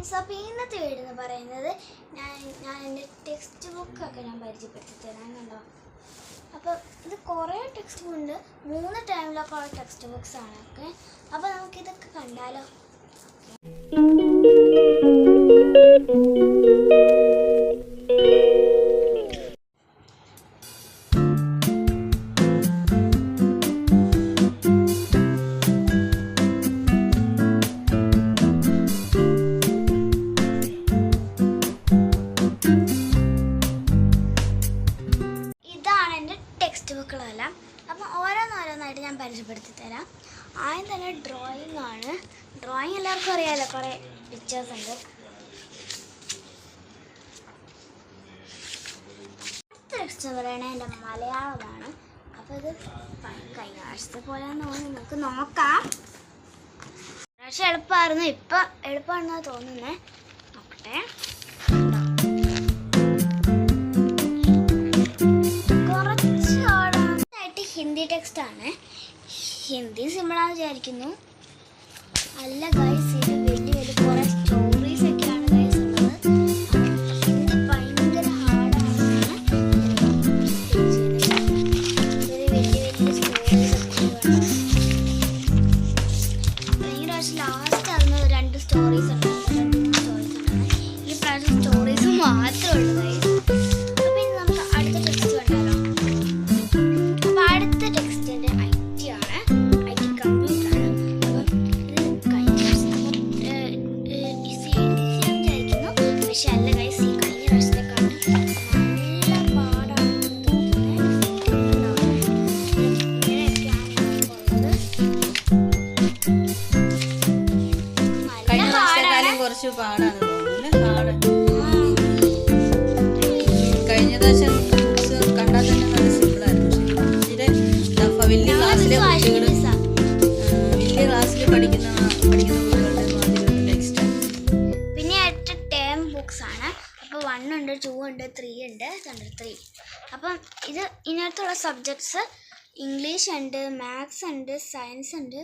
Friends അപ്പോൾ ഇന്നത്തെ video എന്ന് പറയുന്നത്. ഞാൻ ഞാൻ എന്റെ ടെക്സ്റ്റ് ബുക്കൊക്കെ ഞാൻ പരിചയപ്പെടുത്തി തരാൻ കണ്ടോ? അപ്പോൾ ഇത് കുറേ ടെക്സ്റ്റ് ബുക്ക് ഉണ്ട്. മൂന്ന് ടൈമിലൊക്കെ ഉള്ള ടെക്സ്റ്റ് ബുക്സ് ആണ്. ഓക്കെ? അപ്പോൾ നമുക്കിതൊക്കെ കണ്ടാലോ? ടെക്സ്റ്റ് ബുക്കുകളെല്ലാം അപ്പം ഓരോന്നോരോന്നായിട്ട് ഞാൻ പരിചയപ്പെടുത്തി തരാം ആദ്യം തന്നെ ഡ്രോയിങ് ആണ്. ഡ്രോയിങ് എല്ലാവർക്കും അറിയാമല്ലോ കുറേ പിക്ചേഴ്സ് ഉണ്ട്. ടെക്സ്റ്റ് എന്ന് പറയുന്നത് എന്റെ മലയാളമാണ്. അപ്പോൾ ഇത് കഴിഞ്ഞ ആഴ്ചത്തെ പോലെ തോന്നി നമുക്ക് നോക്കാം. പക്ഷെ എളുപ്പമായിരുന്നു ഇപ്പം എളുപ്പമാണെന്നാണ് തോന്നുന്നത് നോക്കട്ടെ. വിചാരിക്കുന്നു. അല്ല ഗൈസ് ഇത് കുറച്ച് പാടാണ് തോന്നുന്നു കഴിഞ്ഞ പ്രാവശ്യം ബുക്സ് കണ്ടാൽ തന്നെ നല്ല സിമ്പിൾ ആയിരുന്നു പക്ഷേ ടഫ വലിയ ക്ലാസ്സിലെ കുട്ടികൾ വലിയ ക്ലാസ്സിൽ പഠിക്കുന്ന പഠിക്കുന്ന കുട്ടികളുടെ മാതിരി ടെക്സ്റ്റ് പിന്നെ ആയിട്ട് ടേം ബുക്സ് ആണ്. അപ്പോൾ വൺ ഉണ്ട് ടു ഉണ്ട് ത്രീ ഉണ്ട് ഉണ്ട് ത്രീ അപ്പം ഇത് ഇതിനകത്തുള്ള സബ്ജക്ട്സ് ഇംഗ്ലീഷ് ഉണ്ട് മാത്സ് ഉണ്ട് സയൻസ് ഉണ്ട്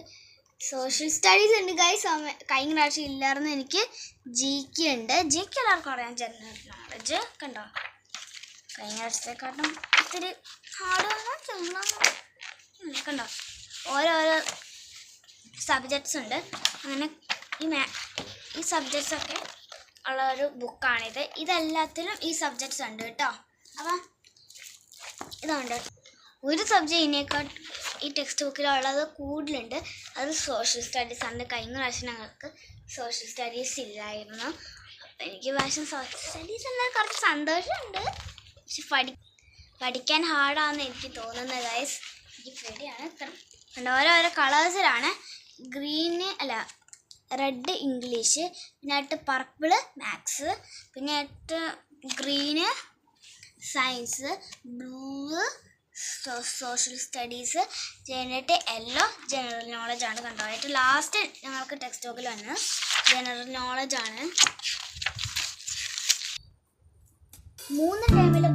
സോഷ്യൽ സ്റ്റഡീസ് ഉണ്ട് ഗൈസ് കഴിഞ്ഞ പ്രാവശ്യം ഇല്ലായിരുന്നു. എനിക്ക് ജി കെ ഉണ്ട്. ജി കെ എല്ലാവർക്കും അറിയാം. ജനറൽ നോളജ് കണ്ടോ? കഴിഞ്ഞ പ്രാവശ്യത്തെക്കാട്ടും ഇത്തിരി ഹാർഡ് കണ്ടോ? ഓരോരോ സബ്ജക്ട്സ് ഉണ്ട്. അങ്ങനെ ഈ മാ ഈ സബ്ജക്ട്സൊക്കെ ഉള്ള ഒരു ബുക്കാണിത് ഇതെല്ലാത്തിലും ഈ സബ്ജക്ട്സ് ഉണ്ട് കേട്ടോ. അപ്പം ഇതുണ്ട്. ഒരു സബ്ജക്റ്റ് ഇതിനേക്കാൾ ഈ ടെക്സ്റ്റ് ബുക്കിലുള്ളത് കൂടുതലുണ്ട്. അത് സോഷ്യൽ സ്റ്റഡീസ് ആണ്. കഴിഞ്ഞ പ്രാവശ്യം ഞങ്ങൾക്ക് സോഷ്യൽ സ്റ്റഡീസ് ഇല്ലായിരുന്നു. അപ്പം എനിക്ക് പ്രാവശ്യം സോഷ്യൽ സ്റ്റഡീസ് എന്നാൽ കുറച്ച് സന്തോഷമുണ്ട്. പക്ഷെ പഠി പഠിക്കാൻ ഹാർഡാണെന്ന് എനിക്ക് തോന്നുന്നത് ഗൈസ് എനിക്ക് പേടിയാണ്. കണ്ടോ? ഓരോരോ കളേഴ്സിലാണ് ഗ്രീന് അല്ല റെഡ് ഇംഗ്ലീഷ് പിന്നെ ആയിട്ട് പർപ്പിൾ മാത്സ് പിന്നെ ആയിട്ട് green science blue social studies കഴിഞ്ഞിട്ട് എല്ലാം ജനറൽ നോളജാണ് കണ്ടോ? ഏറ്റവും ലാസ്റ്റ് ഞങ്ങൾക്ക് ടെക്സ്റ്റ് ബുക്കിൽ വന്ന് ജനറൽ നോളജാണ് മൂന്ന് ടൈമിലെ